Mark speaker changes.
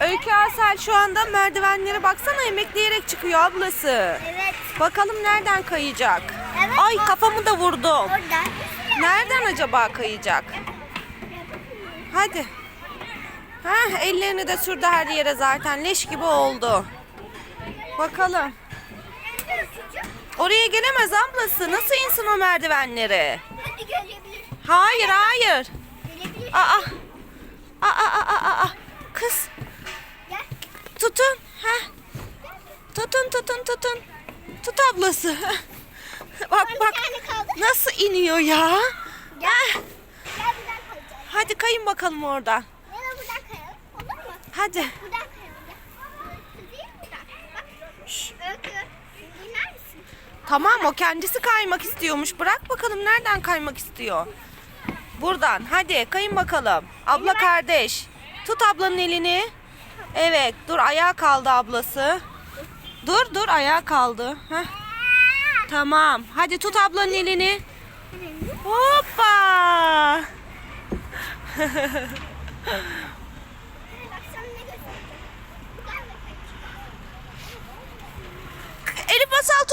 Speaker 1: Öykü Asel şu anda merdivenlere baksana emekleyerek çıkıyor ablası.
Speaker 2: Evet.
Speaker 1: Bakalım nereden kayacak?
Speaker 2: Evet,
Speaker 1: Ay kafamı da vurdum.
Speaker 2: Oradan.
Speaker 1: Nereden acaba kayacak? Hadi. Heh, ellerini de sürdü her yere zaten. Leş gibi oldu. Bakalım. Oraya gelemez ablası. Nasıl insin o merdivenleri?
Speaker 2: Hadi gelebilir.
Speaker 1: Hayır hayır.
Speaker 2: Gelebilir.
Speaker 1: Aa. Aa aa aa aa. Tutun. Heh. Tutun tutun tutun. Tut ablası. bak bak. Nasıl iniyor ya?
Speaker 2: Gel.
Speaker 1: Heh.
Speaker 2: Gel buradan kayacağız.
Speaker 1: Hadi kayın bakalım oradan.
Speaker 2: Ya da buradan kayalım. Olur mu?
Speaker 1: Hadi.
Speaker 2: Buradan kayalım. Değil buradan? Bak. Öykü. Misin?
Speaker 1: Tamam o kendisi kaymak istiyormuş. Bırak bakalım nereden kaymak istiyor. Buradan. Hadi kayın bakalım. Abla kardeş. Tut ablanın elini. Evet. Dur ayağa kaldı ablası. Dur dur ayağa kaldı. Heh. Tamam. Hadi tut ablanın elini. Hoppa. Elif Masal tut.